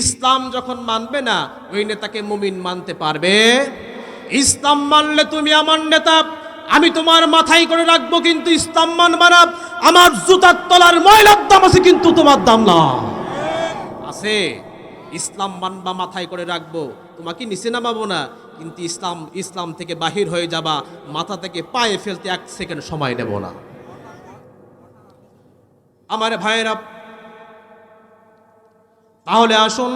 ইসলাম যখন মানবে না, ওই নেতাকে মুমিন মানতে পারবে। ইসলাম মানলে তুমি আমার নেতা, আমি তোমার মাথায় করে রাখব কিন্তু ইসলাম মানবা না। আমার জুতার তলার ময়লার দাম আছে কিন্তু তোমার দাম না। আছে, ইসলাম মানবা মাথায় করে রাখব। তোমাকে নিচে নামাবো না, কিন্তু ইসলাম ইসলাম থেকে বাহির হয়ে যাবা, মাথা থেকে পায়ে ফেলতে এক সেকেন্ড সময় নেব না। আমার ভাইয়েরা তাহলে আসুন,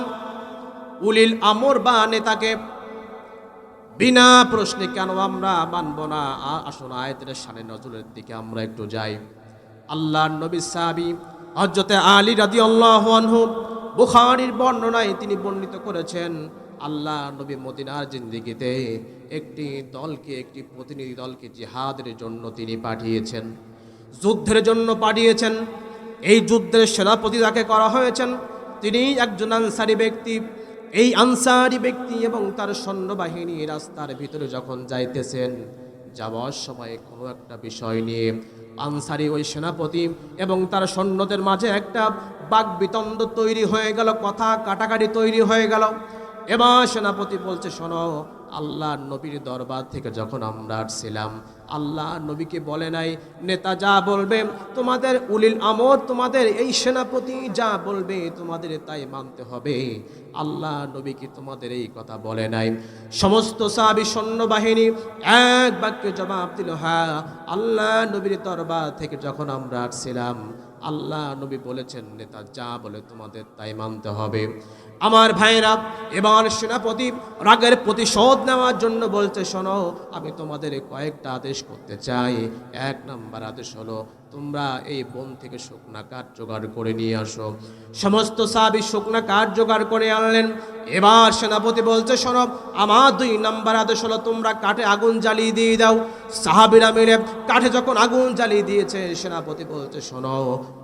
উলিল আমর বা নেতাকে বিনা প্রশ্নে কেন আমরা মানব না? আসুন, আয়তের সানে নজরের দিকে আমরা একটু যাই। আল্লাহ নবী সাহাবি হজরতে আলী রাদি আল্লাহ বুখারির বর্ণনায় তিনি বর্ণিত করেছেন, আল্লাহ নবী মদিনার জিন্দিগিতে একটি দলকে, একটি প্রতিনিধি দলকে জিহাদের জন্য তিনি পাঠিয়েছেন। যুদ্ধের জন্য পাঠিয়েছেন। এই যুদ্ধের সেনাপতি যাকে করা হয়েছেন তিনি একজন আনসারি ব্যক্তি। এই আনসারি ব্যক্তি এবং তার সৈন্যবাহিনী রাস্তার ভিতরে যখন যাইতেছেন, যাওয়ার সময় কোনো একটা বিষয় নিয়ে আনসারি ওই সেনাপতি এবং তার সৈন্যদের মাঝে একটা বাক বিতণ্ড তৈরি হয়ে গেল, কথা কাটাকাটি তৈরি হয়ে গেল। এবার সেনাপতি বলছে, শোনো আল্লাহ নবীর দরবার থেকে যখন আমরা আসছিলাম আল্লাহ নবীকে বলে নাই, নেতা যা বলবে, তোমাদের উলিল আমর, তোমাদের এই সেনাপতি যা বলবে, তোমাদের তাই মানতে হবে। আল্লাহ নবীকে তোমাদের এই কথা বলে নাই। সমস্ত সাহাবি সৈন্যবাহিনী এক বাক্যে জবাব দিল হ্যাঁ আল্লাহ নবীর দরবার থেকে যখন আমরা আসছিলাম, আল্লাহ নবী বলেছেন, নেতা যা বলে তোমাদের তাই মানতে হবে। আমার ভাইরা এবার সেনাপতি রাগের প্রতিশোধ নেওয়ার জন্য বলছে, শোনো, আমি তোমাদের কয়েকটা আদেশ করতে চাই। এক নাম্বার আদেশ হলো, তোমরা এই বন থেকে শুকনা কাঠ জোগাড় করে নিয়ে আসো। সমস্ত সাহাবি শুকনা কাঠ জোগাড় করে আনলেন। এবার সেনাপতি বলছে, শোনো, আমার দুই নাম্বার আদেশ হলো, তোমরা কাঠে আগুন জ্বালিয়ে দিয়ে দাও। সাহাবিরা মিলে কাঠে যখন আগুন জ্বালিয়ে দিয়েছে, সেনাপতি বলছে, শোনো,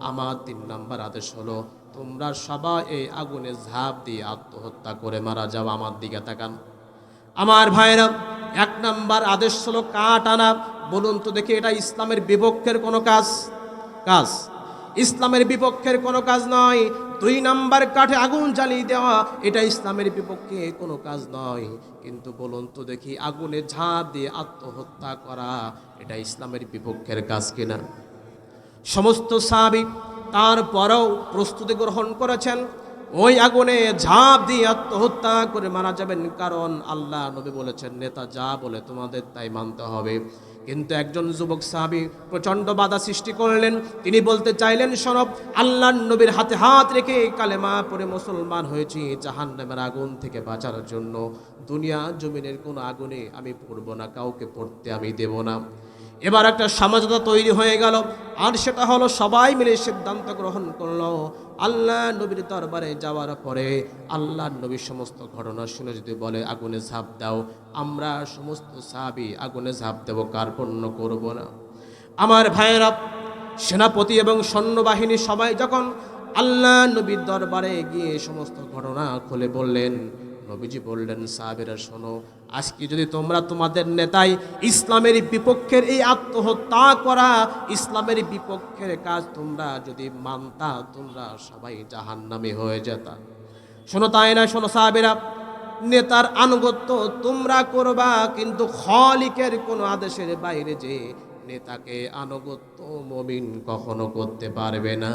আমার তিন নাম্বার আদেশ হলো তোমরা সবাই এই আগুনে ঝাঁপ দিয়ে আত্মহত্যা করে মারা যাও আমার দিকে তাকান। আমার ভাইরা, এক নাম্বার আদেশ হলো কাঠ আনা। বলুন তো দেখি এটা ইসলামের বিপক্ষের কোনো কাজ? কাজ। ইসলামের বিপক্ষের কোনো কাজ নয়। দুই নাম্বার কাঠে আগুন জ্বালিয়ে দেওয়া, এটা ইসলামের বিপক্ষে কোনো কাজ নয়। কিন্তু বলুন তো দেখি আগুনে ঝাঁপ দিয়ে আত্মহত্যা করা, এটা ইসলামের বিপক্ষের কাজ কিনা? সমস্ত সাহাবি তারপরেও প্রস্তুতি গ্রহণ করেছেন। ওই আগুনে ঝাঁপ দিয়ে আত্মহত্যা করে মারা যাবেন কারণ আল্লাহ নবী বলেছেন, নেতা যা বলে তোমাদের তাই মানতে হবে। কিন্তু একজন যুবক সাহাবি প্রচণ্ড বাধা সৃষ্টি করলেন। তিনি বলতে চাইলেন, সরব আল্লাহ নবীর হাতে হাত রেখে কালেমা পরে মুসলমান হয়েছি জাহান নামের আগুন থেকে বাঁচার জন্য। দুনিয়া জমিনের কোনো আগুনে আমি পড়ব না, কাউকে পড়তে আমি দেব না। এবার একটা সমাজতা তৈরি হয়ে গেল। আর সেটা হলো সবাই মিলে সিদ্ধান্ত গ্রহণ করল আল্লাহ নবীর দরবারে যাওয়ার পরে। আল্লাহ নবীর সমস্ত ঘটনা শুনে যদি বলে, আগুনে ঝাঁপ দাও, আমরা সমস্ত সাহাবি আগুনে ঝাঁপ দেব কার্পণ্য করব না? আমার ভাইয়েরা, সেনাপতি এবং সৈন্যবাহিনী সবাই যখন আল্লাহ নবীর দরবারে গিয়ে সমস্ত ঘটনা খুলে বললেন নবীজি বললেন, সাহাবেরা, শোনো, আজকে যদি তোমরা তোমাদের নেতাই ইসলামের বিপক্ষের এই আত্মহত্যা করা, ইসলামের বিপক্ষের কাজ তোমরা যদি মানতা, তোমরা সবাই জাহান্নামে হয়ে যেতা। শোনো তাই না, শোনো সাহাবেরা, নেতার আনুগত্য তোমরা করবা, কিন্তু খলিকের কোনো আদেশের বাইরে যে নেতাকে আনুগত্য মমিন কখনো করতে পারবে না।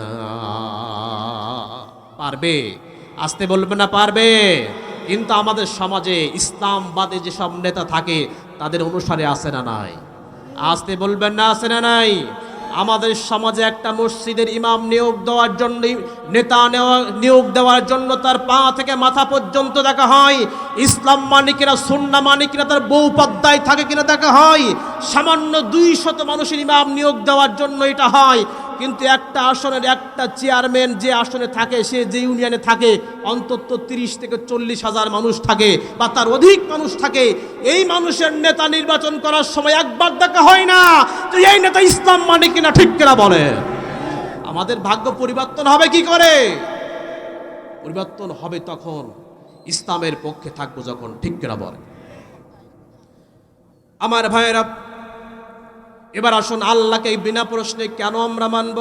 পারবে? আসতে বলবে না, পারবে? কিন্তু আমাদের সমাজে ইসলামবাদে যেসব নেতা থাকে, তাদের অনুসারে আসে না নাই। আসতে বলবেন না আসে না নাই? আমাদের সমাজে একটা মসজিদের ইমাম নিয়োগ দেওয়ার জন্য, নেতা নেওয়া, নিয়োগ দেওয়ার জন্য তার পা থেকে মাথা পর্যন্ত দেখা হয়। ইসলাম মানে কিনা সুন্না মানে কিনা, তার বউ পদ্মায় থাকে কিনা দেখা হয়। সামান্য দুই শত মানুষের ইমাম নিয়োগ দেওয়ার জন্য এটা হয়। কিন্তু একটা আসনের একটা চেয়ারম্যান যে আসনে থাকে, সে যে ইউনিয়নে থাকে, অন্তত তিরিশ থেকে চল্লিশ হাজার মানুষ থাকে বা তার অধিক মানুষ থাকে। এই মানুষের নেতা নির্বাচন করার সময় একবার দেখা হয় না যে এই নেতা ইসলাম মানে কিনা ঠিক কিনা বলে। আমাদের ভাগ্য পরিবর্তন হবে কি করে? পরিবর্তন হবে তখন ইসলামের পক্ষে থাকব যখন ঠিক কিনা বলে। আমার ভাইয়েরা এবার আসুন আল্লাহকে বিনা প্রশ্নে কেন আমরা মানব?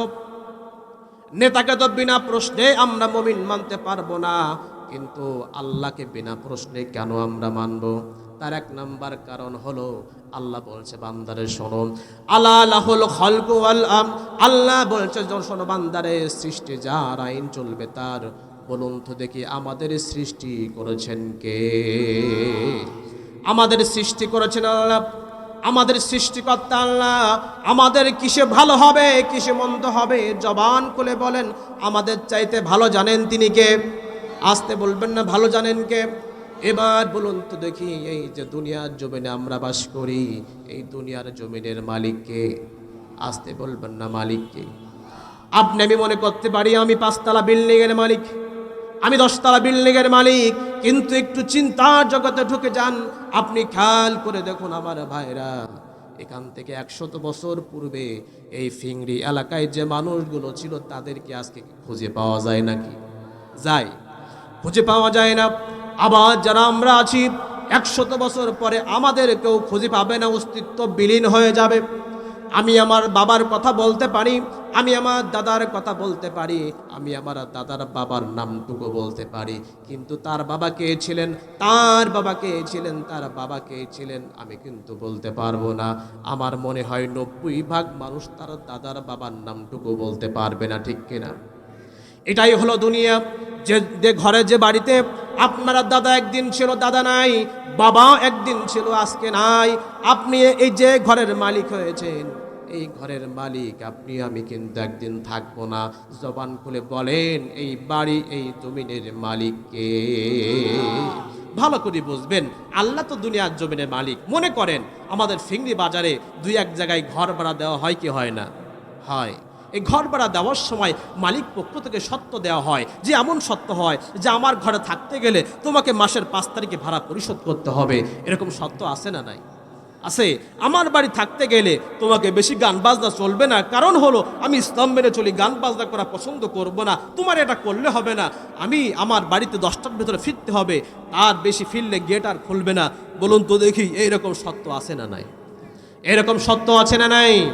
নেতাকে তো বিনা প্রশ্নে আমরা মমিন মানতে পারব না, কিন্তু আল্লাহকে বিনা প্রশ্নে কেন আমরা মানব? তার এক নাম্বার কারণ হলো, আল্লাহ বলছে, বান্দারে শোনো। আল্লাহ লাহুল খলকু আম আল্লাহ বলছে শোনো, বান্দারে, সৃষ্টি যার আইন চলবে তার। বলুন তো দেখি, আমাদের সৃষ্টি করেছেন কে? আমাদের সৃষ্টি করেছেন আল্লাহ। আমাদের সৃষ্টিকর্তা আল্লাহ আমাদের কিসে ভালো হবে, কিসে মন্দ হবে? জবান খুলে বলেন, আমাদের চাইতে ভালো জানেন তিনি কে? আসতে বলবেন না, ভালো জানেন কে? এবার বলুন তো দেখি, এই যে দুনিয়ার জমিনে আমরা বাস করি, এই দুনিয়ার জমিনের মালিককে আসতে বলবেন না মালিককে আপনি আমি মনে করতে পারি আমি পাঁচতলা বিল্ডিংয়ের মালিক। আমি দশতলা বিল্ডিংয়ের মালিক, কিন্তু একটু চিন্তার জগতে ঢুকে যান। আপনি খেয়াল করে দেখুন আমার ভাইরা, এখান থেকে একশত বছর পূর্বে এই ফিংড়ি এলাকায় যে মানুষগুলো ছিল, তাদেরকে আজকে খুঁজে পাওয়া যায় নাকি? যায়। খুঁজে পাওয়া যায় না। আবার যারা আমরা আছি, একশত বছর পরে আমাদের কেউ খুঁজে পাবে না, অস্তিত্ব বিলীন হয়ে যাবে। আমি আমার বাবার কথা বলতে পারি, আমি আমার দাদার কথা বলতে পারি, আমি আমার দাদার বাবার নামটুকু বলতে পারি। কিন্তু তার বাবা কে ছিলেন? তার বাবা কে ছিলেন? তার বাবা কে ছিলেন? আমি কিন্তু বলতে পারব না। আমার মনে হয় নব্বই ভাগ মানুষ তার দাদার বাবার নামটুকু বলতে পারবে না, ঠিক কিনা এটাই হলো দুনিয়া। যে যে ঘরে, যে বাড়িতে আপনার দাদা একদিন ছিল, দাদা নাই, বাবা একদিন ছিল, আজকে নাই, আপনি এই যে ঘরের মালিক হয়েছেন এই ঘরের মালিক, আপনি, আমি কিন্তু একদিন থাকব না। জবান খুলে বলেন, এই বাড়ি, এই জমিনের মালিককে। ভালো করে বুঝবেন, আল্লাহ তো দুনিয়ার জমিনের মালিক। মনে করেন, আমাদের ফিংড়ি বাজারে দুই এক জায়গায় ঘর ভাড়া দেওয়া হয় কি হয় না? হয়। এই ঘর ভাড়া দেওয়ার সময় মালিক পক্ষ থেকে সত্য দেওয়া হয় যে, এমন সত্য হয় যে, আমার ঘরে থাকতে গেলে তোমাকে মাসের পাঁচ তারিখে ভাড়া পরিশোধ করতে হবে। এরকম সত্য আছে না নাই? আছে। আমার বাড়ি থাকতে গেলে তোমাকে বেশি গান বাজনা চলবে না। কারণ হলো, আমি ইসলাম মেনে চলি, গান বাজনা করা পছন্দ করব না। তোমার এটা করলে হবে না। আমি আমার বাড়িতে দশটার ভেতরে ফিরতে হবে। তার বেশি ফিরলে গেট আর খুলবে না। বলুন তো দেখি, এইরকম সত্য আছে না নাই? এরকম সত্য আছে না নাই?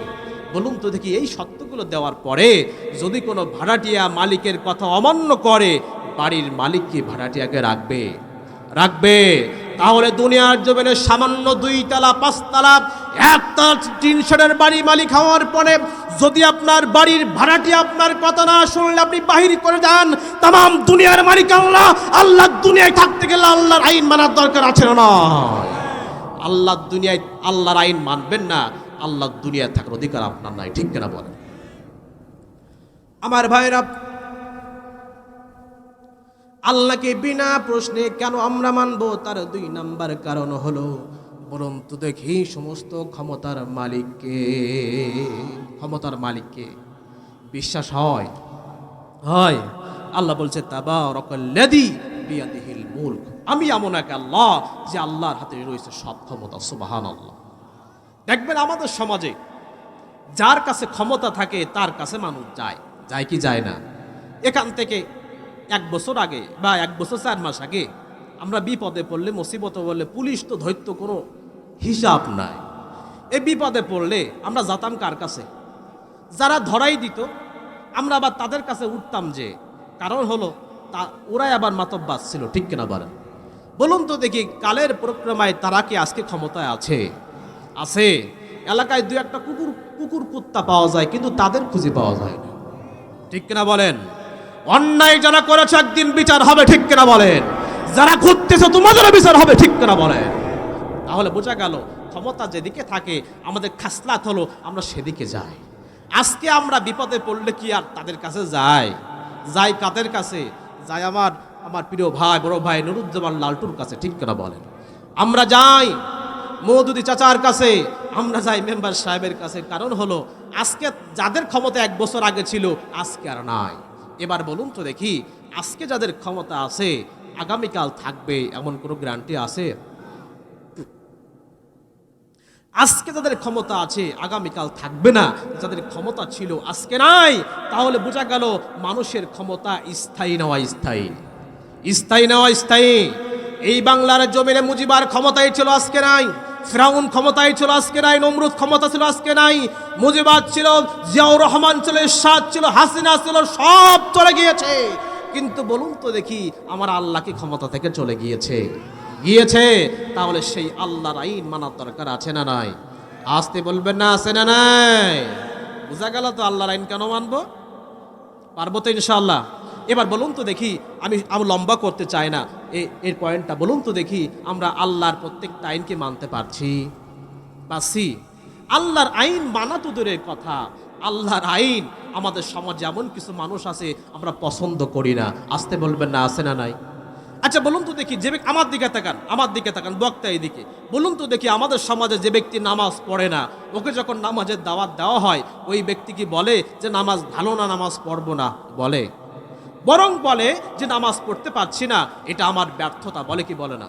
বলুন তো দেখি, এই সত্যগুলো দেওয়ার পরে যদি কোনো ভাড়াটিয়া মালিকের কথা অমান্য করে, বাড়ির মালিক কি ভাড়াটিয়াকে রাখবে? রাখবে। তাহলে দুনিয়ার জমিনে সামান্য দুই তালা পাঁচতলা, একতলা টিন শেডের বাড়ি মালিক হওয়ার পরে যদি আপনার বাড়ির ভাড়াটি আপনার কথা না শুনলে আপনি বাহির করে যান তাম দুনিয়ার মালিক আল্লাহ আল্লাহ দুনিয়ায় থাকতে গেলে আল্লাহর আইন মানার দরকার আছে না আল্লাহ দুনিয়ায় আল্লাহর আইন মানবেন না, আল্লাহ দুনিয়ায় থাকার অধিকার আপনার নাই, ঠিক কেনা বলেন? আমার ভাইরা আল্লাহকে বিনা প্রশ্নে কেন আমরা মানবো? তার দুই নাম্বার কারণ হলো বলুন তো দেখি সমস্ত ক্ষমতার মালিককে। ক্ষমতার মালিককে বিশ্বাস হয়? হয়। আল্লাহ বলছে তাবা রকল্লাদি বিয়াদিহিল মুলক। আমি এমন এক আল্লাহ যে আল্লাহর হাতে রয়েছে সব ক্ষমতা সুবাহান আল্লাহ দেখবেন আমাদের সমাজে যার কাছে ক্ষমতা থাকে, তার কাছে মানুষ যায়। যায় কি যায় না? এখান থেকে এক বছর আগে বা এক বছর চার মাস আগে আমরা বিপদে পড়লে, মুসিবতে বললে পুলিশ তো ধৈর্য কোনো হিসাব নাই। এই বিপদে পড়লে আমরা যাতাম কার কাছে? যারা ধরাই দিত, আমরা আবার তাদের কাছে উঠতাম যে, কারণ হলো তা, ওরাই আবার মাতব্বাস ছিল, ঠিক কিনা বলেন? বলুন তো দেখি, কালের প্রক্রমায় তারা কি আজকে ক্ষমতায় আছে? আছে। এলাকায় দু একটা কুকুর কুকুর কুত্তা পাওয়া যায়, কিন্তু তাদের খুঁজে পাওয়া যায় না। ঠিক কিনা বলেন? অন্যায় যারা করেছে একদিন বিচার হবে, ঠিক কিনা বলেন? যারা ঘুরতেছে, তোমাদেরও বিচার হবে, ঠিক কিনা বলেন? তাহলে বোঝা গেল, ক্ষমতা যেদিকে থাকে, আমাদের খাসলাত হলো আমরা সেদিকে যাই। আজকে আমরা বিপদে পড়লে কি আর তাদের কাছে যাই? যাই কাদের কাছে? যাই আমার আমার প্রিয় ভাই, বড় ভাই নুরুজ্জামান লালটুর কাছে, ঠিক কিনা বলেন? আমরা যাই মৌদুদি চাচার কাছে, আমরা যাই মেম্বার সাহেবের কাছে। কারণ হলো, আজকে যাদের ক্ষমতা এক বছর আগে ছিল, আজকে আর নাই। এবার বলুন তো দেখি, আজকে যাদের ক্ষমতা আছে, আগামীকাল থাকবে এমন কোনো গ্যারান্টি আছে? আজকে যাদের ক্ষমতা আছে, আগামীকাল থাকবে না। যাদের ক্ষমতা ছিল আজকে নাই, তাহলে বোঝা গেল মানুষের ক্ষমতা স্থায়ী নেওয়া স্থায়ী। স্থায়ী নেওয়া স্থায়ী। এই বাংলার জমিনে মুজিবার ক্ষমতাই ছিল, আজকে নাই। ফ্রাউন ক্ষমতায় ছিল, আজকে নাই, নমরুদ ক্ষমতা ছিল, আজকে নাই। মুজিবাদ ছিল, জিয়াউর রহমান ছিল, ইরশাদ ছিল, হাসিনা ছিল, সব চলে গিয়েছে। কিন্তু বলুন তো দেখি, আমার আল্লাহ কি ক্ষমতা থেকে চলে গিয়েছে? গিয়েছে? তাহলে সেই আল্লাহর আইন মানার দরকার আছে না নাই? আসতে বলবেন না, আছে না নাই? বোঝা গেল তো আল্লাহর আইন কেন মানবো? পারব তো ইনশাআল্লাহ। এবার বলুন তো দেখি, আমি আমি লম্বা করতে চাই না। এর পয়েন্টটা বলুন তো দেখি, আমরা আল্লাহর প্রত্যেকটা আইনকে মানতে পারছি? পারছি আল্লাহর আইন মানা তো দূরের কথা। আল্লাহর আইন, আমাদের সমাজে এমন কিছু মানুষ আছে, আমরা পছন্দ করি না। আসতে বলবেন না আসে না নাই? আচ্ছা বলুন তো দেখি, যে আমার দিকে তাকান, আমার দিকে তাকান, বক্তা এদিকে। বলুন তো দেখি, আমাদের সমাজে যে ব্যক্তি নামাজ পড়ে না, ওকে যখন নামাজের দাওয়াত দেওয়া হয়, ওই ব্যক্তি কি বলে যে, নামাজ ভালো না, নামাজ পড়ব না? বলে। বরং বলে যে নামাজ পড়তে পারছি না এটা আমার ব্যর্থতা বলে কি বলে না?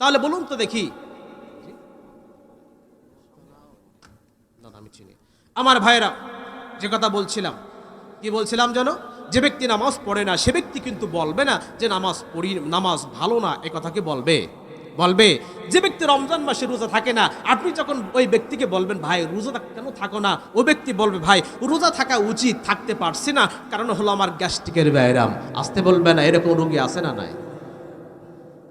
তাহলে বলুন তো দেখি। না না, আমি চিনি। আমার ভাইরা যে কথা বলছিলাম কি বলছিলাম যেন যে ব্যক্তি নামাজ পড়ে না সে ব্যক্তি কিন্তু বলবে না যে নামাজ পড়ি নামাজ ভালো না এ কথা কি বলবে? বলবে, যে ব্যক্তি রমজান মাসে রোজা থাকে না, আপনি যখন ওই ব্যক্তিকে বলবেন, ভাই, রোজা কেন থাকো না? ও ব্যক্তি বলবে, ভাই, রোজা থাকা উচিত, থাকতে পারছি না, কারণ হলো আমার গ্যাস্ট্রিকের ব্যায়াম। আসতে বলবে না, এরকম রোগী আছে না নাই?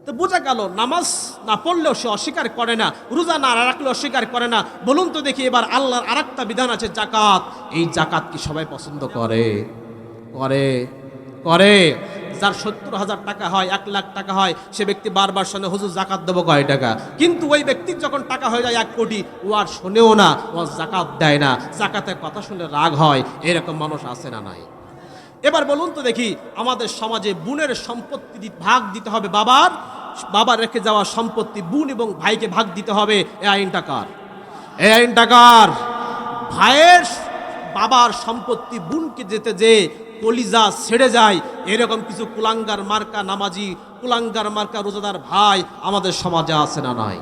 তো বোঝা গেল, নামাজ না পড়লেও সে অস্বীকার করে না, রোজা না রাখলে অস্বীকার করে না। বলুন তো দেখি এবার আল্লাহর আরেকটা বিধান আছে জাকাত এই জাকাত কি সবাই পছন্দ করে? করে করে। যার সত্তর হাজার টাকা হয়, এক লাখ টাকা হয়, সে ব্যক্তি বারবার শোনে, হুজুর, জাকাত দেবো কয় টাকা? কিন্তু ওই ব্যক্তির যখন টাকা হয়ে যায় এক কোটি, ও আর শোনেও না, ও জাকাত দেয় না। জাকাতের কথা শুনে রাগ হয়, এরকম মানুষ আছে না নাই? এবার বলুন তো দেখি, আমাদের সমাজে বোনের সম্পত্তি ভাগ দিতে হবে বাবার, বাবা রেখে যাওয়া সম্পত্তি বোন এবং ভাইকে ভাগ দিতে হবে, এ আইনটা কার? এ আইনটা কার? ভাইয়ের বাবার সম্পত্তি বুনকে যেতে যে কলিজা ছেড়ে যায়, এরকম কিছু কুলাঙ্গার মার্কা নামাজি, কুলাঙ্গার মার্কা রোজাদার ভাই আমাদের সমাজে আছে না নাই?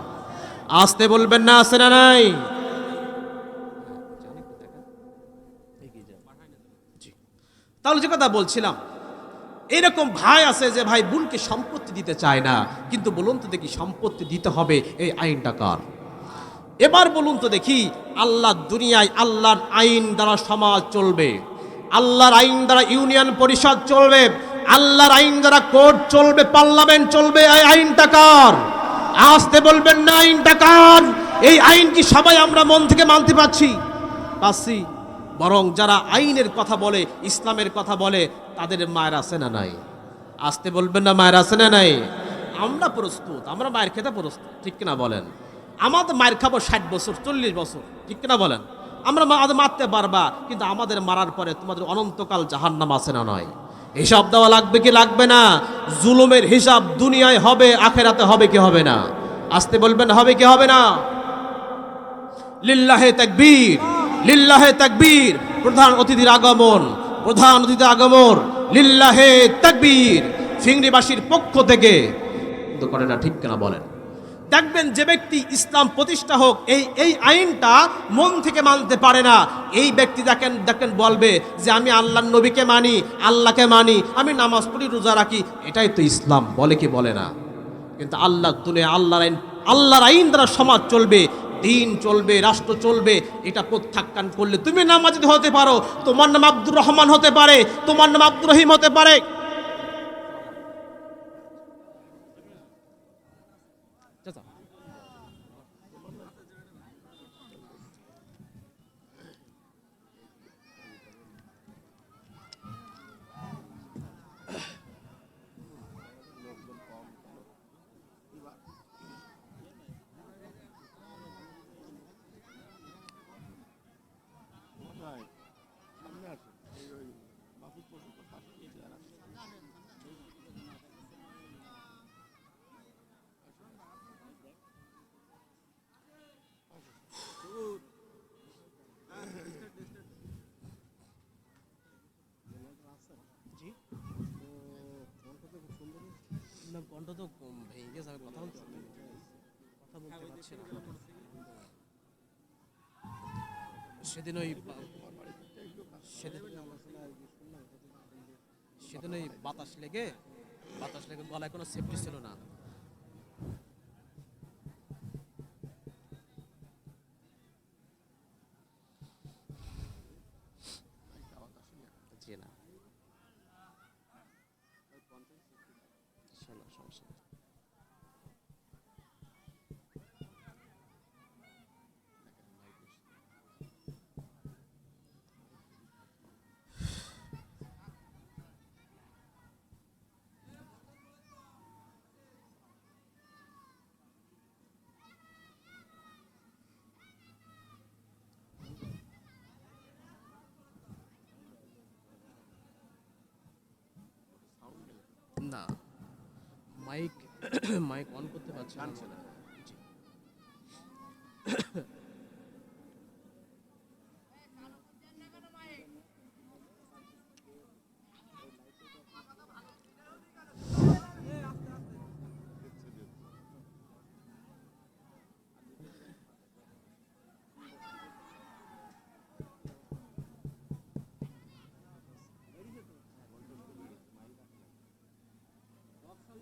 আসতে বলবেন না আছে না নাই? তাহলে যে কথা বলছিলাম, এরকম ভাই আছে যে ভাই বোনকে সম্পত্তি দিতে চায় না, কিন্তু বলুন তো দেখি সম্পত্তি দিতে হবে, এই আইনটা কার? এবার বলুন তো দেখি, আল্লাহ দুনিয়ায় আল্লাহর আইন দ্বারা সমাজ চলবে, আল্লাহর আইন দ্বারা ইউনিয়ন পরিষদ চলবে, আল্লাহর আইন দ্বারা কোর্ট চলবে, পার্লামেন্ট চলবে, এই আইনটা কার? আসতে বলবেন না, আইনটা কার? এই আইন কি সবাই আমরা মন থেকে মানতে পারছি? পাচ্ছি বরং যারা আইনের কথা বলে, ইসলামের কথা বলে, তাদের মায়ের আছে না নাই? আসতে বলবেন না, মায়ের আছে না নাই? আমরা প্রস্তুত, আমরা মায়ের খেতে প্রস্তুত, ঠিক কিনা বলেন? আমাদের মায়ের খাব ষাট বছর, চল্লিশ বছর, ঠিক কিনা বলেন? আমরা মারতে পারবা, কিন্তু আমাদের মারার পরে তোমাদের অনন্তকাল জাহান্নাম আছে না নয়? হিসাব দেওয়া লাগবে কি লাগবে না? জুলুমের হিসাব দুনিয়ায় হবে, আখেরাতে হবে কি হবে না? আসতে বলবেন, হবে কি হবে না? লিল্লাহে তাকবীর লিল্লাহে তাকবীর, প্রধান অতিথির আগমন, প্রধান অতিথির আগমন, লিল্লাহে তাকবীর, ফিংরিবাসীর পক্ষ থেকে। করে না ঠিক কেনা বলেন? দেখবেন যে ব্যক্তি ইসলাম প্রতিষ্ঠা হোক, এই এই আইনটা মন থেকে মানতে পারে না। এই ব্যক্তি দেখেন দেখেন বলবে যে আমি আল্লাহর নবীকে মানি, আল্লাহকে মানি, আমি নামাজ পড়ি, রোজা রাখি, এটাই তো ইসলাম, বলে কি বলে না? কিন্তু আল্লাহ তুলে আল্লাহর আইন আল্লাহর আইন দ্বারা সমাজ চলবে, দিন চলবে, রাষ্ট্র চলবে, এটা প্রত্যাখ্যান করলে তুমি নামাজ হতে পারো, তোমার নাম আব্দুর রহমান হতে পারে, তোমার নাম আব্দুর রহিম হতে পারে কণ্ঠ তো ভেঙে যাবে কথা বলতে বলতে সেদিন ওই সেদিন সেদিন ওই বাতাস লেগে বাতাস লেগে গলায় কোনো সেফটি ছিল না। না। মাইক মাইক অন করতে পারছি না।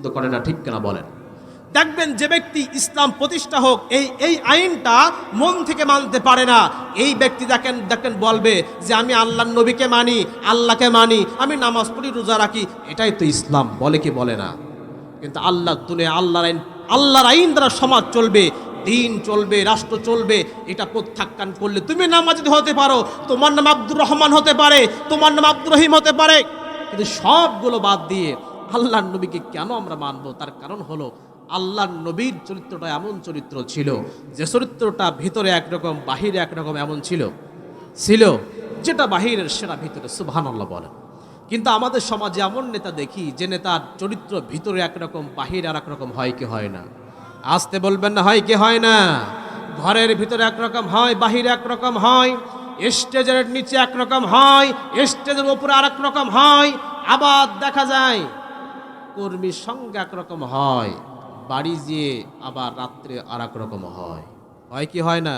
পছন্দ করে না ঠিক কেনা বলেন। দেখবেন যে ব্যক্তি ইসলাম প্রতিষ্ঠা হোক, এই এই আইনটা মন থেকে মানতে পারে না। এই ব্যক্তি দেখেন দেখেন বলবে যে আমি আল্লাহর নবীকে মানি, আল্লাহকে মানি, আমি নামাজ পড়ি, রোজা রাখি, এটাই তো ইসলাম, বলে কি বলে না? কিন্তু আল্লাহ তুলে আল্লাহর আইন আল্লাহর আইন দ্বারা সমাজ চলবে, দিন চলবে, রাষ্ট্র চলবে, এটা প্রত্যাখ্যান করলে তুমি নামাজিদ হতে পারো, তোমার নাম আব্দুর রহমান হতে পারে, তোমার নাম আব্দুর রহিম হতে পারে। কিন্তু সবগুলো বাদ দিয়ে আল্লাহর নবীকে কেন আমরা মানবো? তার কারণ হলো, আল্লাহর নবীর চরিত্রটা এমন চরিত্র ছিল যে চরিত্রটা ভিতরে একরকম, বাহিরে একরকম এমন ছিল ছিল যেটা বাহিরের সেটা ভিতরে সুবহান আল্লাহ বলেন কিন্তু আমাদের সমাজে এমন নেতা দেখি যে নেতার চরিত্র ভিতরে একরকম, বাহিরে আর একরকম হয় কি হয় না। আসতে বলবেন না, হয় কি হয় না? ঘরের ভিতরে একরকম হয়, বাহিরে একরকম হয়, স্টেজের নিচে একরকম হয়, স্টেজের উপরে আর রকম হয়, আবার দেখা যায় কর্মীর সঙ্গে একরকম হয়, বাড়ি যেয়ে আবার রাত্রে আর রকম হয়। হয় কি হয় না?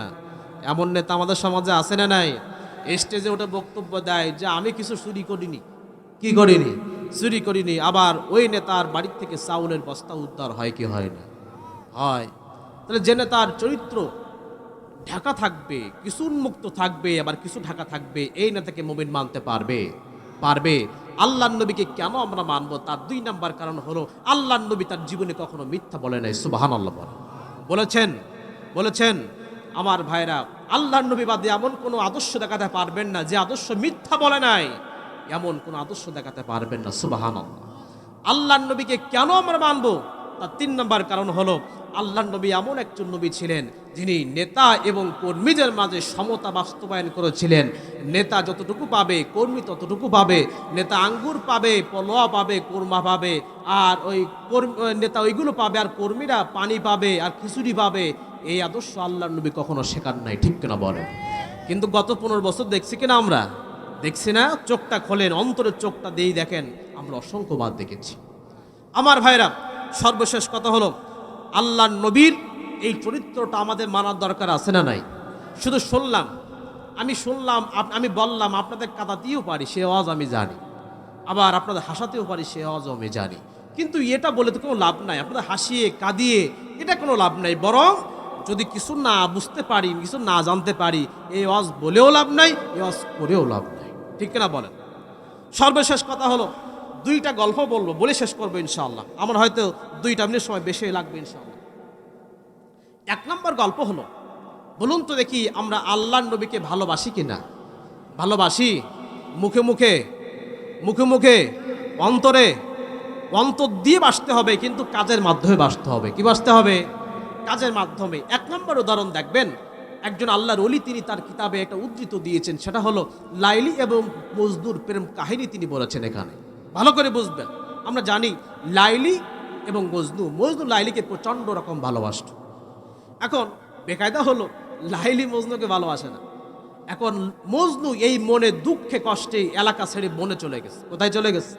এমন নেতা আমাদের সমাজে আছে না নাই? স্টেজে ওটা বক্তব্য দেয় যে, আমি কিছু চুরি করিনি। কি করিনি? চুরি করিনি। আবার ওই নেতার বাড়ির থেকে চাউলের বস্তা উদ্ধার হয় কি হয় না? হয়। তাহলে যে নেতার চরিত্র ঢাকা থাকবে কিছু উন্মুক্ত থাকবে, আবার কিছু ঢাকা থাকবে, এই নেতাকে মুমিন মানতে পারবে? পারবে? আল্লাহ নবীকে কেন আমরা মানবো? তার দুই নাম্বার কারণ হলো আল্লাহ নবী তার জীবনে কখনো মিথ্যা বলে নাই। সুবাহান আল্লাহ বলে বলেছেন বলেছেন, আমার ভাইরা আল্লাহ নবী বাদে এমন কোনো আদর্শ দেখাতে পারবেন না যে আদর্শ মিথ্যা বলে নাই। এমন কোনো আদর্শ দেখাতে পারবেন না সুবাহান আল্লাহ নবীকে কেন আমরা মানবো? তার তিন নম্বর কারণ হলো আল্লাহ নবী এমন একজন নবী ছিলেন যিনি নেতা এবং কর্মীদের মাঝে সমতা বাস্তবায়ন করেছিলেন। নেতা যতটুকু পাবে, কর্মী ততটুকু পাবে, নেতা আঙ্গুর পাবে, পলোয়া পাবে, কোরমা পাবে, আর ওই নেতা ওইগুলো পাবে, আর কর্মীরা পানি পাবে, আর খিচুড়ি পাবে, এই আদর্শ আল্লাহ নবী কখনো শেখার নাই, ঠিক কিনা বলেন? কিন্তু গত পনেরো বছর দেখছি কিনা আমরা? দেখছি না? চোখটা খোলেন, অন্তরের চোখটা দিয়েই দেখেন, আমরা অসংখ্যবাদ দেখেছি। আমার ভাইরা, সর্বশেষ কথা হলো আল্লাহ নবীর এই চরিত্রটা আমাদের মানার দরকার আছে না নাই? শুধু শুনলাম। আমি শুনলাম আমি বললাম, আপনাদের কাঁদাতেও পারি, সে আওয়াজ আমি জানি। আবার আপনাদের হাসাতেও পারি, সে আওয়াজও আমি জানি। কিন্তু এটা বলে তো কোনো লাভ নাই। আপনাদের হাসিয়ে, কাঁদিয়ে এটা কোনো লাভ নাই। বরং যদি কিছু না বুঝতে পারি, কিছু না জানতে পারি এই আওয়াজ বলেও লাভ নাই এই আওয়াজ করেও লাভ নাই। ঠিক কিনা বলেন? সর্বশেষ কথা হলো, দুইটা গল্প বলব, বলে শেষ করব ইনশাআল্লাহ। আমার হয়তো দুইটা মিনিট সময় বেশি লাগবে ইনশাআল্লাহ। এক নম্বর গল্প হলো, বলুন তো দেখি আমরা আল্লাহর নবীকে ভালোবাসি কি না ভালোবাসি? মুখে মুখে মুখে মুখে, অন্তরে অন্তর দিয়ে বাসতে হবে, কিন্তু কাজের মাধ্যমে বাসতে হবে। কি বাসতে হবে? কাজের মাধ্যমে। এক নম্বর উদাহরণ দেখবেন, একজন আল্লাহর অলি তিনি তার কিতাবে একটা উদ্ধৃত দিয়েছেন, সেটা হলো লাইলি এবং মজদুর প্রেম কাহিনী তিনি বলেছেন এখানে। ভালো করে বুঝবেন। আমরা জানি, লাইলি এবং মজনু মজনু লাইলিকে প্রচণ্ড রকম ভালোবাসত। এখন বেকায়দা হলো, লাইলি মজনুকে ভালোবাসে না। এখন মজনু এই মনে দুঃখে কষ্টে এলাকা ছেড়ে বনে চলে গেছে। কোথায় চলে গেছে?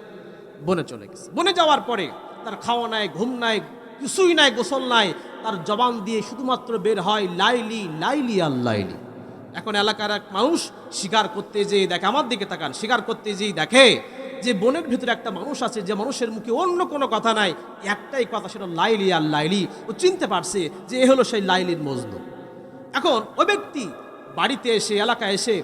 বনে চলে গেছে। বনে যাওয়ার পরে তার খাওয়া নাই, ঘুম নাই, কিছুই নাই, গোসল নাই, তার জবান দিয়ে শুধুমাত্র বের হয় লাইলি লাইলি আর লাইলি। এখন এলাকার এক মানুষ শিকার করতে যেয়ে দেখে, আমার দিকে তাকান, শিকার করতে যেয়ে দেখে যে বনের ভিতরে একটা মানুষ আছে, যে মানুষের মুখে অন্য কোনো কথা নাই, একটাই কথা সেটা লাইলি আর লাইলি। ও চিনতে পারছে যে এ হলো সেই লাইলির মজনু। এখন ওই ব্যক্তি বাড়িতে এসে, এলাকায় এসে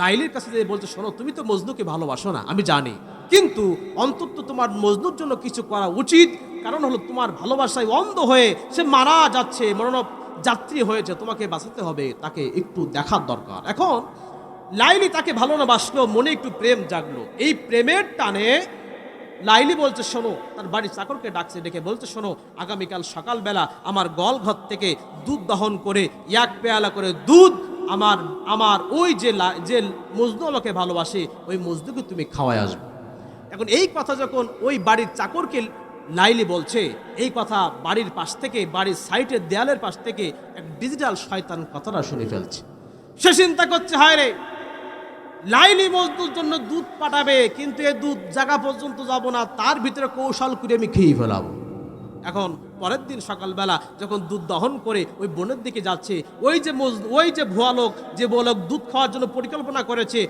লাইলির কাছে যেয়ে বলছে, শোনো, তুমি তো মজনুকে ভালোবাসো না, আমি জানি। কিন্তু অন্তত তোমার মজনুর জন্য কিছু করা উচিত। কারণ হলো তোমার ভালোবাসায় অন্ধ হয়ে সে মারা যাচ্ছে মরণব যাত্রী হয়েছে, তোমাকে বাঁচাতে হবে, তাকে একটু দেখার দরকার। এখন লাইলি তাকে ভালো না বাসলো মনে একটু প্রেম জাগলো। এই প্রেমের টানে লাইলি বলছে, শোনো, তার বাড়ির চাকরকে ডাকছে ডেকে বলছে, শোনো, আগামীকাল সকালবেলা আমার গল ঘর থেকে দুধ দহন করে, এক পেয়ালা করে দুধ আমার আমার ওই যে যে মজনু আমাকে ভালোবাসে, ওই মজনুকে তুমি খাওয়ায় আসবে। এখন এই কথা যখন ওই বাড়ির চাকরকে লাইলি বলছে, এই কথা বাড়ির পাশ থেকে, বাড়ির সাইটের দেয়ালের পাশ থেকে এক ডিজিটাল শয়তান কথাটা শুনে ফেলছে। সে চিন্তা করছে, হায় রে লাইলি মজদুর জন্য দুধ পাঠাবে, কিন্তু এ দুধ জায়গা পর্যন্ত যাব না, তার ভিতরে কৌশল করে আমি খেয়ে ফেলাবো। এখন পরের দিন সকালবেলা যখন দুধ দহন করে ওই বনের দিকে যাচ্ছে, ওই যে ওই যে ভুয়া লোক, যে বলক দুধ খাওয়ার জন্য পরিকল্পনা করেছে,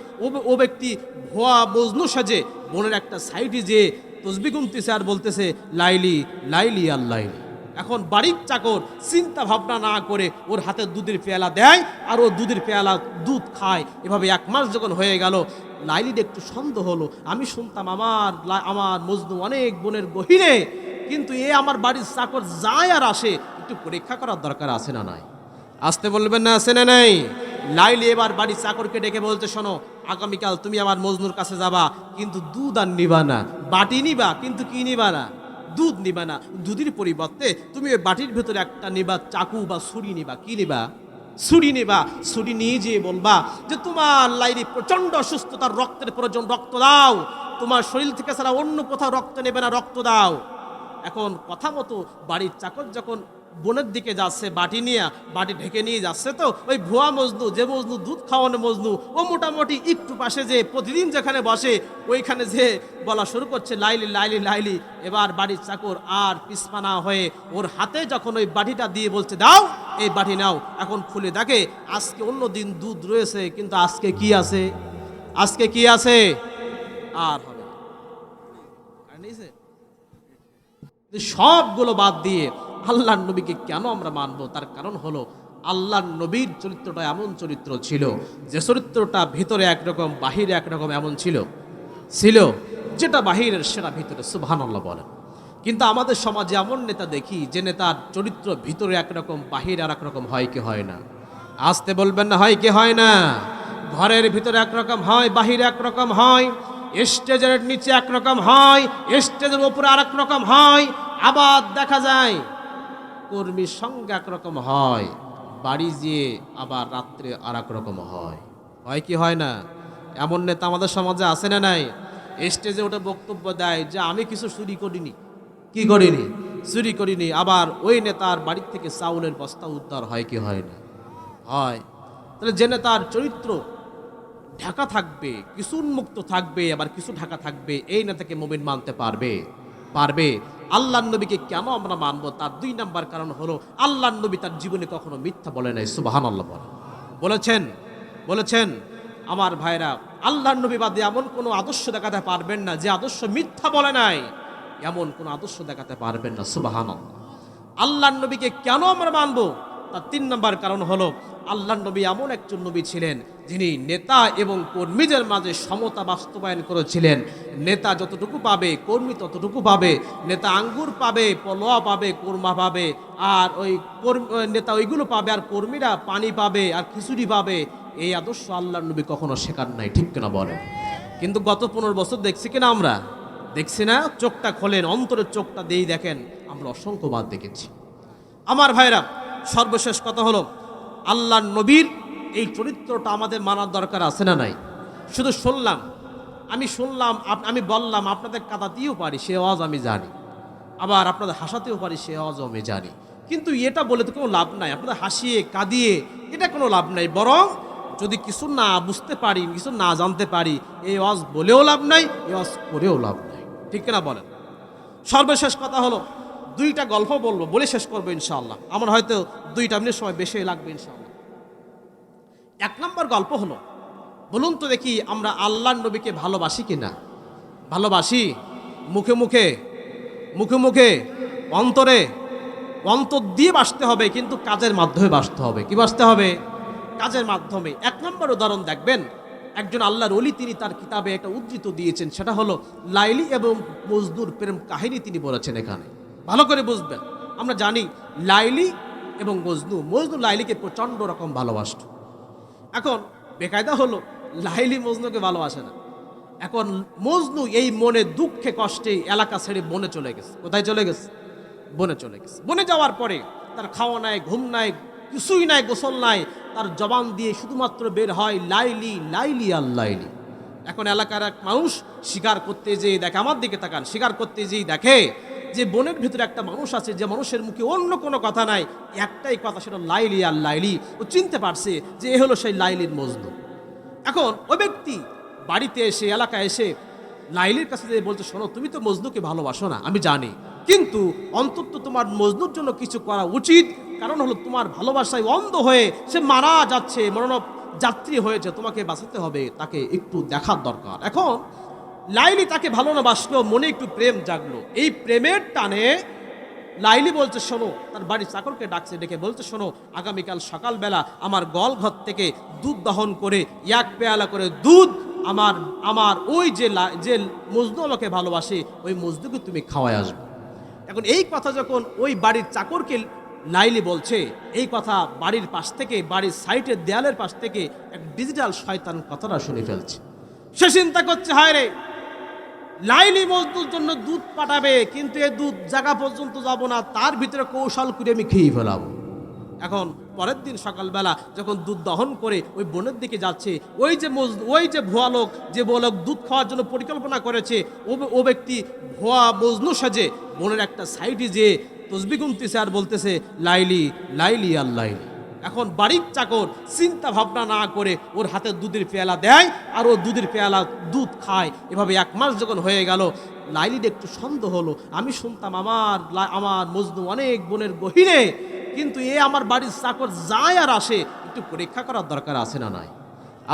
ও ব্যক্তি ভুয়া মজনু সাজে বনের একটা সাইডে যে তসবি গুনতেছে আর বলতেছে, লাইলি লাইলি আর লাইলি। এখন বাড়ির চাকর চিন্তা ভাবনা না করে ওর হাতে দুধের পেয়ালা দেয় আর ও দুধের পেয়ালা দুধ খায়। এভাবে এক মাস যখন হয়ে গেল, লাইলির একটু সন্দেহ হলো। আমি শুনতাম আমার আমার মজনু অনেক বনের গহিরে কিন্তু এ আমার বাড়ির চাকর যায় আর আসে। একটু পরীক্ষা করার দরকার আছে না নাই? আসতে বলবেন না, আছে না নাই? লাইলি এবার বাড়ির চাকরকে ডেকে বলতে শোনো, আগামীকাল তুমি আমার মজনুর কাছে যাবা, কিন্তু দুধ আর নিবা না, বাটি নিবা, কিন্তু কি নিবা না? দুধ নিবা না, দুধের পরিবর্তে তুমি ওই বাটির ভেতরে একটা নিবা, চাকু বা ছুরি নিবা। কি নিবা? ছুরি নিবা। ছুরি নিয়ে যেয়ে বলবা যে তোমার লাইরি প্রচণ্ড অসুস্থতার রক্তের প্রয়োজন, রক্ত দাও। তোমার শরীর থেকে ছাড়া অন্য কোথাও রক্ত নেবে না, রক্ত দাও। এখন কথা মতো বাড়ির চাকর যখন বনের দিকে যাচ্ছে, বাটি নিয়ে, বাটি ঢেকে নিয়ে যাচ্ছে তো, ওই ভুয়া মজনু, যে মজনু দুধ খাওয়ানো মজনু, ও মোটামুটি একটু পাশে যে প্রতিদিন যেখানে বসে, ওইখানে যে বলা শুরু করছে, লাইলি লাইলি লাইলি, এবার বাড়ির চাকর আর পিসপানা হয়ে ওর হাতে যখন ওই বাটিটা দিয়ে বলছে, দাও, এই বাটি নাও, এখন খুলে দেখে, আজকে অন্য দিন দুধ রয়েছে, কিন্তু আজকে কি আছে? আজকে কি আছে? আর হবে সবগুলো বাদ দিয়ে আল্লাহর নবীকে কেন আমরা মানবো? তার কারণ হলো, আল্লাহর নবীর চরিত্রটা এমন চরিত্র ছিল, যে চরিত্রটা ভিতরে একরকম, বাহিরে একরকম এমন ছিল। ছিল, যেটা বাহিরের সেটা ভিতরে সুবহান আল্লাহ বলেন। কিন্তু আমাদের সমাজে এমন নেতা দেখি, যে নেতার চরিত্র ভিতরে একরকম, বাহিরে আর একরকম হয় কি হয় না। আসতে বলবেন না, হয় কি হয় না? ঘরের ভিতরে একরকম হয়, বাহিরে একরকম হয়, স্টেজের নিচে একরকম হয়, স্টেজের উপরে আর রকম হয়, আবার দেখা যায় কর্মীর সঙ্গে একরকম হয়, বাড়ি যেয়ে আবার রাত্রে আর রকম হয়। হয় কি হয় না? এমন নেতা আমাদের সমাজে আছে না নাই? স্টেজে ওটা বক্তব্য দেয় যে, আমি কিছু চুরি করিনি। কি করিনি? চুরি করিনি। আবার ওই নেতার বাড়ির থেকে চাউলের বস্তা উদ্ধার হয় কি হয় না? হয়। তাহলে যে নেতার চরিত্র ঢাকা থাকবে, কিছু উন্মুক্ত থাকবে, আবার কিছু ঢাকা থাকবে, এই নেতাকে মোমিন মানতে পারবে? পারবে? আল্লাহ নবীকে কেন আমরা মানবো? তার দুই নাম্বার কারণ হলো আল্লাহ নবী তার জীবনে কখনো মিথ্যা বলে নাই সুবাহান আল্লাহ বলে। বলেছেন বলেছেন, আমার ভাইরা আল্লাহ নবী বাদে এমন কোনো আদর্শ দেখাতে পারবেন না যে আদর্শ মিথ্যা বলে নাই। এমন কোনো আদর্শ দেখাতে পারবেন না সুবাহান আল্লাহ নবীকে কেন আমরা মানবো? তার তিন নম্বর কারণ হলো আল্লাহ নবী এমন একজন নবী ছিলেন যিনি নেতা এবং কর্মীদের মাঝে সমতা বাস্তবায়ন করেছিলেন, নেতা যতটুকু পাবে, কর্মী ততটুকু পাবে, নেতা আঙ্গুর পাবে, পলোয়া পাবে, কোরমা পাবে, আর ওই নেতা ওইগুলো পাবে, আর কর্মীরা পানি পাবে, আর খিচুড়ি পাবে, এই আদর্শ আল্লাহ নবী কখনো শেখার নাই, ঠিক কিনা বলেন? কিন্তু গত পনেরো বছর দেখছি কিনা আমরা? দেখছি না? চোখটা খোলেন, অন্তরের চোখটা দিয়েই দেখেন, আমরা অসংখ্যবার দেখেছি। আমার ভাইরা, সর্বশেষ কথা হলো আল্লাহ নবীর এই চরিত্রটা আমাদের মানার দরকার আছে না নাই? শুধু শুনলাম। আমি শুনলাম আমি বললাম, আপনাদের কাঁদাতেও পারি, সে আওয়াজ আমি জানি। আবার আপনাদের হাসাতেও পারি, সে আওয়াজও আমি জানি। কিন্তু এটা বলে তো কোনো লাভ নাই। আপনাদের হাসিয়ে, কাঁদিয়ে এটা কোনো লাভ নাই। বরং যদি কিছু না বুঝতে পারি, কিছু না জানতে পারি, এই ওয়াজ বলেও লাভ নাই, এই ওয়াজ করেও লাভ নাই। ঠিক কিনা বলেন? সর্বশেষ কথা হলো, দুইটা গল্প বলব, বলে শেষ করব ইনশাআল্লাহ। আমার হয়তো দুইটা মিনিট সময় বেশি লাগবে ইনশাআল্লাহ। এক নম্বর গল্প হলো, বলুন তো দেখি আমরা আল্লাহ নবীকে ভালোবাসি কি না ভালোবাসি? মুখে মুখে মুখে মুখে, অন্তরে, অন্তর দিয়ে বাসতে হবে, কিন্তু কাজের মাধ্যমে বাসতে হবে। কি বাসতে হবে? কাজের মাধ্যমে। এক নম্বর উদাহরণ দেখবেন, একজন আল্লাহর অলি তিনি তার কিতাবে একটা উদ্ধৃত দিয়েছেন, সেটা হলো লাইলি এবং মজদুর প্রেম কাহিনী তিনি বলেছেন এখানে। ভালো করে বুঝবেন। আমরা জানি, লাইলি এবং মজনু মজনু লাইলিকে প্রচণ্ড রকম ভালোবাসত। এখন বেকায়দা হলো লাইলি মজনুকে ভালোবাসে না। এখন মজনু এই মনে দুঃখে কষ্টে এলাকা ছেড়ে বনে চলে গেছে। কোথায় চলে গেছে? বনে চলে গেছে। বনে যাওয়ার পরে তার খাওয়া নাই, ঘুম নাই, কিছুই নাই, গোসল নাই, তার জবান দিয়ে শুধুমাত্র বের হয় লাইলি লাইলি আর লাইলি। এখন এলাকার এক মানুষ শিকার করতে যেয়ে দেখে, আমার দিকে তাকান, শিকার করতে যেই দেখে যে বনের ভিতরে একটা মানুষ আছে, যে মানুষের মুখে অন্য কোনো কথা নাই, একটাই কথা সেটা লাইলি আর লাইলি। ও চিনতে পারছে যে এ হলো সেই লাইলির মজনু। এখন ও ব্যক্তি বাড়িতে এসে, এলাকায় এসে লাইলির কাছে যেয়ে বলছে, শোনো, তুমি তো মজনুকে ভালোবাসো না, আমি জানি। কিন্তু অন্তত তোমার মজনুর জন্য কিছু করা উচিত। কারণ হলো তোমার ভালোবাসায় অন্ধ হয়ে সে মারা যাচ্ছে মরণব যাত্রী হয়েছে, তোমাকে বাঁচাতে হবে, তাকে একটু দেখার দরকার। এখন লাইলি তাকে ভালো না বাসলো মনে একটু প্রেম জাগলো। এই প্রেমের টানে লাইলি বলছে, শোনো, তার বাড়ির চাকরকে ডাকছে, ডেকে বলছে, শোনো, আগামীকাল সকালবেলা আমার গল ঘর থেকে দুধ দহন করে, এক পেয়ালা করে দুধ আমার আমার ওই যে যে মজনু আমাকে ভালোবাসে, ওই মজদুকে তুমি খাওয়ায় আসবে। এখন এই কথা যখন ওই বাড়ির চাকরকে লাইলি বলছে, এই কথা বাড়ির পাশ থেকে, বাড়ির সাইটের দেয়ালের পাশ থেকে এক ডিজিটাল শয়তান কথাটা শুনে ফেলছে। সে চিন্তা করছে, হায় রে লাইলি মজদুর জন্য দুধ পাঠাবে, কিন্তু এই দুধ জায়গা পর্যন্ত যাব না, তার ভিতরে কৌশল করে আমি খেয়ে ফেলাবো। এখন পরের দিন সকালবেলা যখন দুধ দহন করে ওই বনের দিকে যাচ্ছে, ওই যে ওই যে ভুয়া লোক, যে লোক দুধ খাওয়ার জন্য পরিকল্পনা করেছে, ও ও ব্যক্তি ভুয়া মজনু সাজে বনের একটা সাইডে যেয়ে তসবি গুনতেছে আর বলতেছে, লাইলি লাইলি আর লাইলি। এখন বাড়ির চাকর চিন্তা ভাবনা না করে ওর হাতে দুধের পেয়ালা দেয় আর ও দুধের পেয়ালা দুধ খায়। এভাবে এক মাস যখন হয়ে গেল, লাইলির একটু সন্দেহ হলো। আমি শুনতাম আমার আমার মজনু অনেক বনের গহিরে কিন্তু এ আমার বাড়ির চাকর যায় আর আসে। একটু পরীক্ষা করার দরকার আছে না নাই?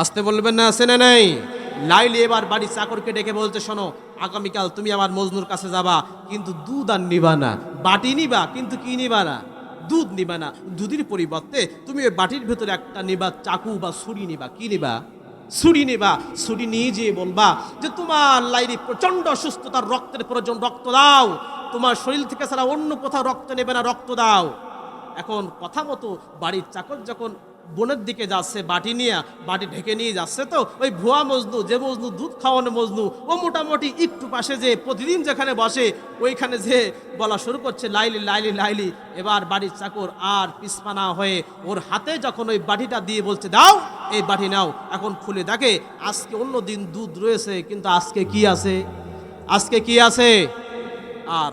আসতে বলবেন না, আছে না নাই? লাইলি এবার বাড়ির চাকরকে ডেকে বলতে শোনো, আগামীকাল তুমি আমার মজনুর কাছে যাবা, কিন্তু দুধ আর নিবা না, বাটি নিবা, কিন্তু কি নিবা না? দুধ নিবা না, দুধের পরিবর্তে তুমি ওই বাটির ভেতরে একটা নিবা, চাকু বা ছুরি নিবা। কি নিবা? ছুরি নিবা। ছুরি নিয়ে যেয়ে বলবা যে তোমার লাইনে প্রচণ্ড সুস্থতার রক্তের প্রয়োজন, রক্ত দাও। তোমার শরীর থেকে ছাড়া অন্য কোথাও রক্ত নেবে না, রক্ত দাও। এখন কথা মতো বাড়ির চাকর যখন বনের দিকে যাচ্ছে, বাটি নিয়ে, বাটি ঢেকে নিয়ে যাচ্ছে তো, ওই ভুয়া মজনু, যে মজনু দুধ খাওয়ানো মজনু, ও মোটামুটি একটু পাশে যে প্রতিদিন যেখানে বসে, ওইখানে যে বলা শুরু করছে, লাইলি লাইলি লাইলি, এবার বাড়ির চাকর আর পিসপানা হয়ে ওর হাতে যখন ওই বাটিটা দিয়ে বলছে, দাও, এই বাটি নাও। এখন খুলে দেখে, আজকে অন্য দিন দুধ রয়েছে, কিন্তু আজকে কি আছে? আজকে কি আছে? আর